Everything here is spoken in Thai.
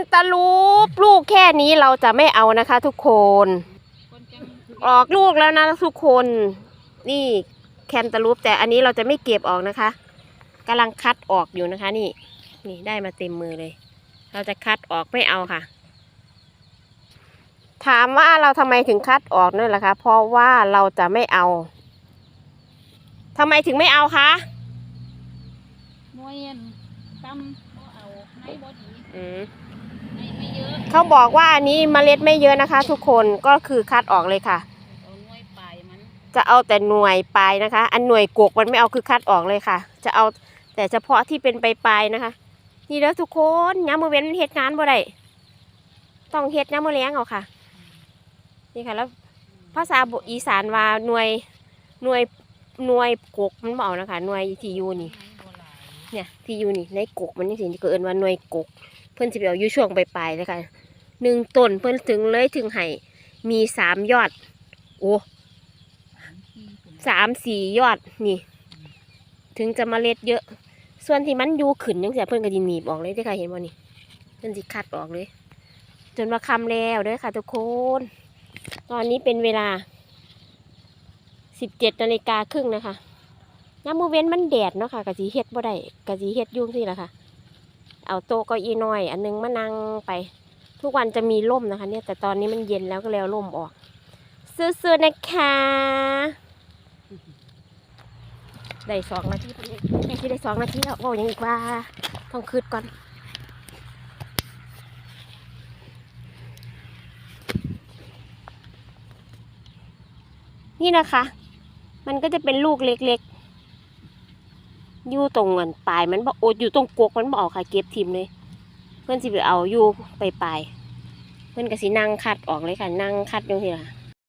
นตาลูปลูกแค่นี้เราจะไม่เอานะคะ ทุกคน ออกลูกแล้วนะทุกคน นี่แคนตาลูปแต่อันนี้เราจะไม่เก็บออกนะคะกำลังคัดออกอยู่นะคะ นี่ นี่ได้มาเต็มมือเลย เราจะคัดออกไม่เอาค่ะ ถามว่าเราทำไมถึงคัดออกนั่นแหละคะ เพราะว่าเราจะไม่เอาทำไมถึงไม่เอาคะหน่วยอัน ตำบ่เอาให้บ่ดีอืมให้ไม่เยอะเขาบอกว่าอันนี้เมล็ดไม่เยอะนะคะ ทุกคนก็คือคัดออกเลยค่ะ เอาหน่วยปลายมันจะเอาแต่หน่วยปลายนะคะ อันหน่วยกกมันไม่เอาคือคัดออกเลยค่ะ จะเอาแต่เฉพาะที่เป็นปลายๆนะคะ นี่เด้อทุกคนย้ำมือเว้นเฮ็ดงานบ่ได้ต้องเฮ็ดย้ำมือแรงเอาค่ะ นี่ค่ะแล้วภาษาบอีสานว่าหน่วยหน่วยหน่วยกกมันบ่เอานะคะหน่วยที่อยู่นี่ให้บ่หลาย เนี่ยที่อยู่นี่ในกกมันนี่สิก็เอิ้นว่าหน่วยกก เพิ่นสิไปเอาอยู่ช่วงปลายๆเลยค่ะหนึ่งต้นเพิ่นถึงเลยถึงให้มีสามยอด โอ้สามสี่ยอดนี่ ถึงจะเมล็ดเยอะ ส่วนที่มันอยู่ขึ้นยังเสียเพิ่นก็ดิหนีบออกเลยได้อค่ะเห็นบ่นี่เพิ่นสิคัดออกเลย จนมาคำแล้วเด้อค่ะทุกคน ตอนนี้เป็นเวลาสิบเจ็ดนาฬิกาครึ่งนะคะ ย้ำมือเว้นมันแดดเนาะค่ะกะจีเฮ็ดบ่ได้กะจีเฮ็ดยุ่งสิละค่ะ เอาโต๊ะเก็อีน้อย อันนึงมานั่งไป ทุกวันจะมีร่มนะคะ เนี่ยแต่ตอนนี้มันเย็นแล้วก็แล้วร่มออกซื้อๆนะคะได้สองนาทีพอดีได้ที่ได้สองนาทีแล้วบอกยังอีกว่าต้องคืดก่อนนี่นะคะ มันก็จะเป็นลูกเล็กๆ อยู่ตรงเงินปลายมันบอกโอดอยู่ตรงกกมันบอกค่ะเก็บทิมเลย เพื่อนสิไปเอาอยู่ไปปลายเพื่อนก็สินั่งคัดออกเลยค่ะนั่งคัดอยู่ทีละ